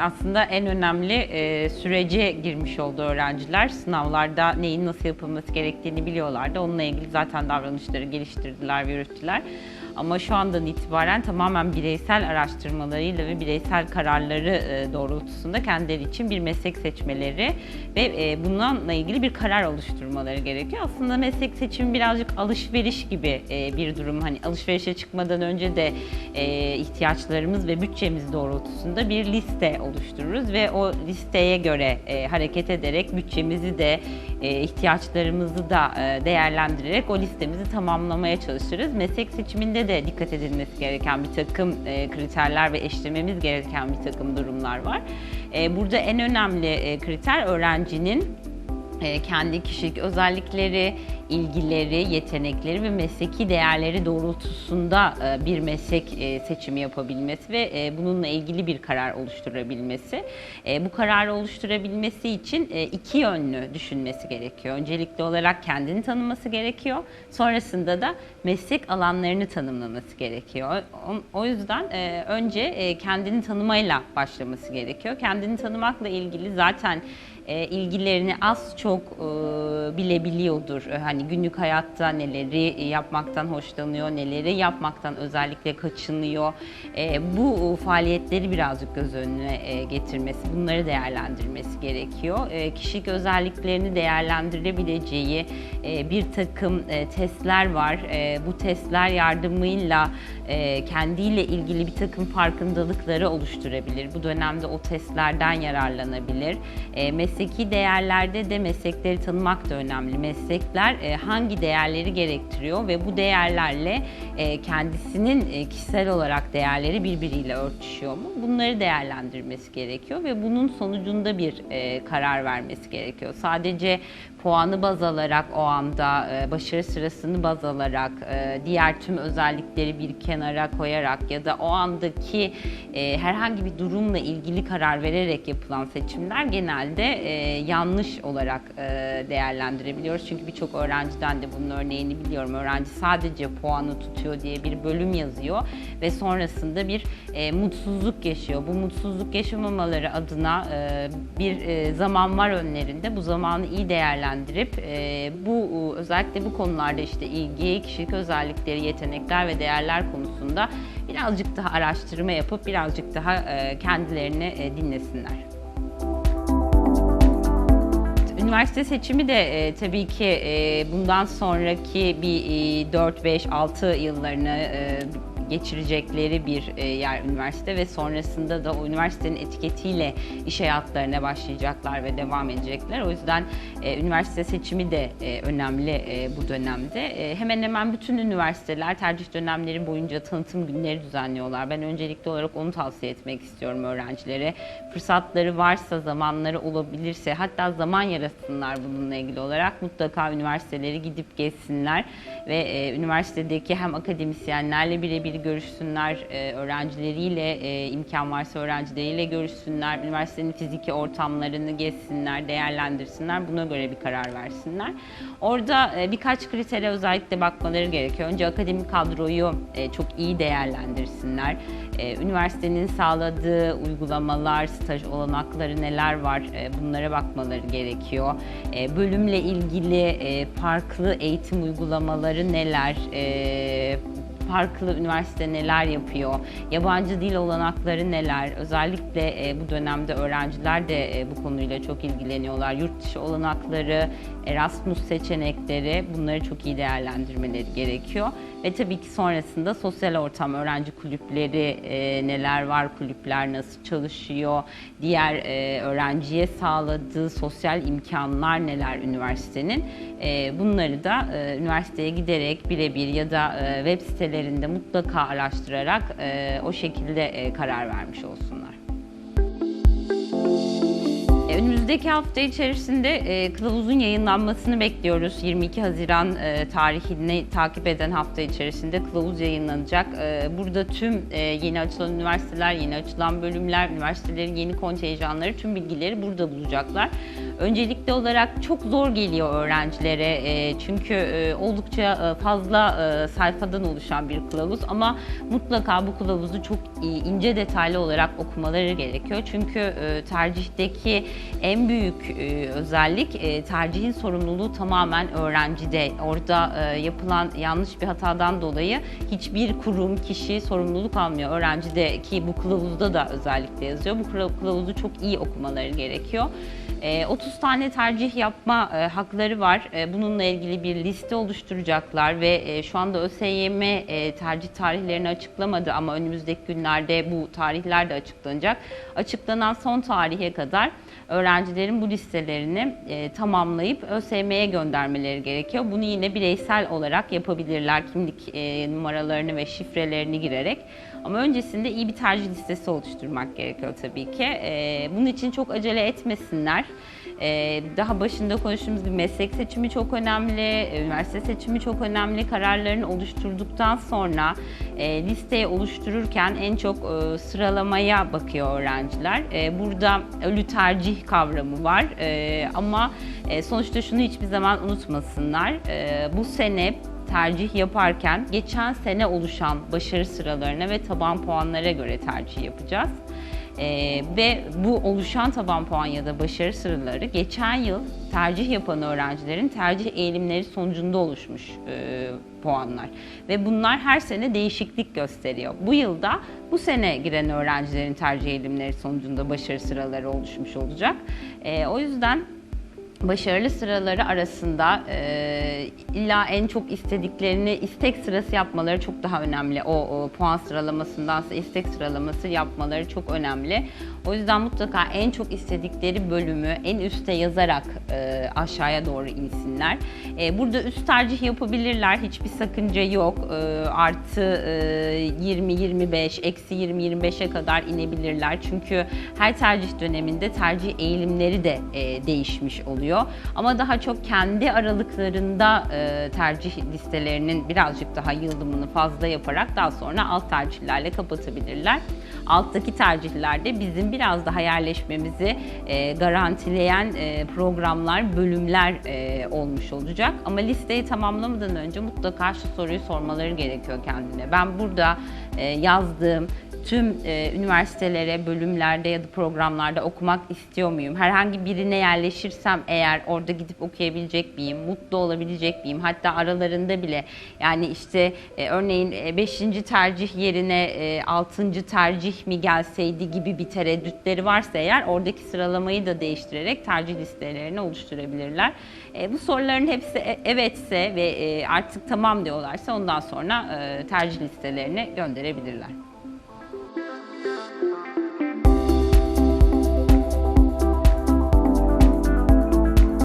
aslında en önemli e, sürece girmiş oldu öğrenciler. Sınavlarda neyin nasıl yapılması gerektiğini biliyorlardı. Onunla ilgili zaten davranışları geliştirdiler, yürüttüler. Ama şu andan itibaren tamamen bireysel araştırmalarıyla ve bireysel kararları e, doğrultusunda kendileri için bir meslek seçmeleri ve e, bununla ilgili bir karar oluşturmaları gerekiyor. Aslında meslek seçimi birazcık alışveriş gibi e, bir durum. Hani alışverişe çıkmadan önce de ihtiyaçlarımız ve bütçemiz doğrultusunda bir liste oluştururuz ve o listeye göre hareket ederek bütçemizi de ihtiyaçlarımızı da değerlendirerek o listemizi tamamlamaya çalışırız. Meslek seçiminde de dikkat edilmesi gereken bir takım e, kriterler ve eşlememiz gereken bir takım durumlar var. E, burada en önemli e, kriter öğrencinin e, kendi kişilik özellikleri, ilgileri, yetenekleri ve mesleki değerleri doğrultusunda e, bir meslek e, seçimi yapabilmesi ve e, bununla ilgili bir karar oluşturabilmesi. Bu kararı oluşturabilmesi için iki yönlü düşünmesi gerekiyor. Öncelikli olarak kendini tanıması gerekiyor. Sonrasında da meslek alanlarını tanımlaması gerekiyor. O- yüzden önce kendini tanımayla başlaması gerekiyor. Kendini tanımakla ilgili zaten ilgilerini az çok bilebiliyordur. E, Hani günlük hayatta neleri yapmaktan hoşlanıyor, neleri yapmaktan özellikle kaçınıyor. E, bu faaliyetleri birazcık göz önüne e, getirmesi, bunları değerlendirmesi gerekiyor. E, kişilik özelliklerini değerlendirebileceği bir takım testler var. Bu testler yardımıyla kendiyle ilgili bir takım farkındalıkları oluşturabilir. Bu dönemde o testlerden yararlanabilir. Mesleki değerlerde de meslekleri tanımak da önemli. Meslekler hangi değerleri gerektiriyor ve bu değerlerle e, kendisinin e, kişisel olarak değerleri birbiriyle örtüşüyor mu? Bunları değerlendirmesi gerekiyor ve bunun sonucunda bir e, karar vermesi gerekiyor. Sadece puanı baz alarak o anda başarı sırasını baz alarak diğer tüm özellikleri bir kenara koyarak ya da o andaki herhangi bir durumla ilgili karar vererek yapılan seçimler genelde yanlış olarak değerlendirebiliyoruz. Çünkü birçok öğrenciden de bunun örneğini biliyorum. Öğrenci sadece puanı tutuyor diye bir bölüm yazıyor ve sonrasında bir e, mutsuzluk yaşıyor. Bu mutsuzluk yaşamamaları adına e, bir e, zaman var önlerinde. Bu zamanı iyi değerlendirip e, bu özellikle bu konularda işte ilgi, kişilik özellikleri, yetenekler ve değerler konusunda birazcık daha araştırma yapıp birazcık daha e, kendilerini e, dinlesinler. Üniversite seçimi de e, tabii ki e, bundan sonraki bir e, 4, 5, 6 yıllarını e, geçirecekleri bir e, yer üniversite ve sonrasında da o üniversitenin etiketiyle iş hayatlarına başlayacaklar ve devam edecekler. O yüzden e, üniversite seçimi de e, önemli bu dönemde. Hemen hemen bütün üniversiteler tercih dönemleri boyunca tanıtım günleri düzenliyorlar. Ben öncelikli olarak onu tavsiye etmek istiyorum öğrencilere. Fırsatları varsa, zamanları olabilirse, hatta zaman yarasınlar bununla ilgili olarak mutlaka üniversiteleri gidip gezsinler ve e, üniversitedeki hem akademisyenlerle birebir görüşsünler, e, öğrencileriyle e, imkan varsa öğrencileriyle görüşsünler, üniversitenin fiziki ortamlarını gezsinler, değerlendirsinler, buna göre bir karar versinler. Orada e, birkaç kritere özellikle bakmaları gerekiyor. Önce akademik kadroyu e, çok iyi değerlendirsinler. E, üniversitenin sağladığı uygulamalar, staj olanakları neler var e, bunlara bakmaları gerekiyor. E, bölümle ilgili e, farklı eğitim uygulamaları neler, e, farklı üniversite neler yapıyor, yabancı dil olanakları neler, özellikle e, bu dönemde öğrenciler de e, bu konuyla çok ilgileniyorlar. Yurt dışı olanakları, Erasmus seçenekleri bunları çok iyi değerlendirmeleri gerekiyor. Ve tabii ki sonrasında sosyal ortam, öğrenci kulüpleri e, neler var, kulüpler nasıl çalışıyor, diğer e, öğrenciye sağladığı sosyal imkanlar neler üniversitenin. E, bunları da e, üniversiteye giderek birebir ya da e, web sitelerinde mutlaka araştırarak e, o şekilde e, karar vermiş olsunlar. E, Önümüzdeki hafta içerisinde e, kılavuzun yayınlanmasını bekliyoruz. 22 Haziran e, tarihini takip eden hafta içerisinde kılavuz yayınlanacak. E, burada tüm e, yeni açılan üniversiteler, yeni açılan bölümler, üniversitelerin yeni kontenjanları, tüm bilgileri burada bulacaklar. Öncelikli olarak çok zor geliyor öğrencilere e, çünkü e, oldukça e, fazla sayfadan oluşan bir kılavuz ama mutlaka bu kılavuzu çok ince detaylı olarak okumaları gerekiyor. Çünkü e, tercihteki en büyük özellik tercihin sorumluluğu tamamen öğrencide. Orada yapılan yanlış bir hatadan dolayı hiçbir kurum, kişi sorumluluk almıyor. Öğrencide ki bu kılavuzda da özellikle yazıyor. Bu kıla- kılavuzu çok iyi okumaları gerekiyor. E, 30 tane tercih yapma e, hakları var. E, bununla ilgili bir liste oluşturacaklar ve e, şu anda ÖSYM e, tercih tarihlerini açıklamadı ama önümüzdeki günlerde bu tarihler de açıklanacak. Açıklanan son tarihe kadar öğrencilerin bu listelerini e, tamamlayıp ÖSYM'ye göndermeleri gerekiyor. Bunu yine bireysel olarak yapabilirler kimlik e, numaralarını ve şifrelerini girerek. Ama öncesinde iyi bir tercih listesi oluşturmak gerekiyor tabii ki. E, bunun için çok acele etmesinler. E, daha başında konuştuğumuz gibi meslek seçimi çok önemli, e, üniversite seçimi çok önemli. Kararlarını oluşturduktan sonra e, listeyi oluştururken en çok e, sıralamaya bakıyor öğrenciler. E, burada ölü tercih kavramı var E, ama e, sonuçta şunu hiçbir zaman unutmasınlar. E, bu sene tercih yaparken geçen sene oluşan başarı sıralarına ve taban puanlara göre tercih yapacağız. Ee, ve bu oluşan taban puan ya da başarı sıraları geçen yıl tercih yapan öğrencilerin tercih eğilimleri sonucunda oluşmuş e, puanlar. Ve bunlar her sene değişiklik gösteriyor. Bu yılda bu sene giren öğrencilerin tercih eğilimleri sonucunda başarı sıraları oluşmuş olacak. E, o yüzden başarılı sıraları arasında e, illa en çok istediklerini istek sırası yapmaları çok daha önemli. O, o puan sıralamasındansa istek sıralaması yapmaları çok önemli. O yüzden mutlaka en çok istedikleri bölümü en üste yazarak e, aşağıya doğru insinler. E, burada üst tercih yapabilirler. Hiçbir sakınca yok. E, artı e, 20-25, eksi 20-25'e kadar inebilirler. Çünkü her tercih döneminde tercih eğilimleri de e, değişmiş oluyor. Ama daha çok kendi aralıklarında e, tercih listelerinin birazcık daha yıldımını fazla yaparak daha sonra alt tercihlerle kapatabilirler. Alttaki tercihlerde bizim biraz daha yerleşmemizi e, garantileyen e, programlar, bölümler e, olmuş olacak. Ama listeyi tamamlamadan önce mutlaka şu soruyu sormaları gerekiyor kendine. Ben burada e, yazdığım tüm e, üniversitelere, bölümlerde ya da programlarda okumak istiyor muyum? Herhangi birine yerleşirsem eğer orada gidip okuyabilecek miyim? Mutlu olabilecek miyim? Hatta aralarında bile yani işte e, örneğin 5. tercih yerine 6. tercih mi gelseydi gibi bir tereddütleri varsa eğer oradaki sıralamayı da değiştirerek tercih listelerini oluşturabilirler. E, bu soruların hepsi e- evetse ve e, artık tamam diyorlarsa ondan sonra e, tercih listelerini gönderebilirler.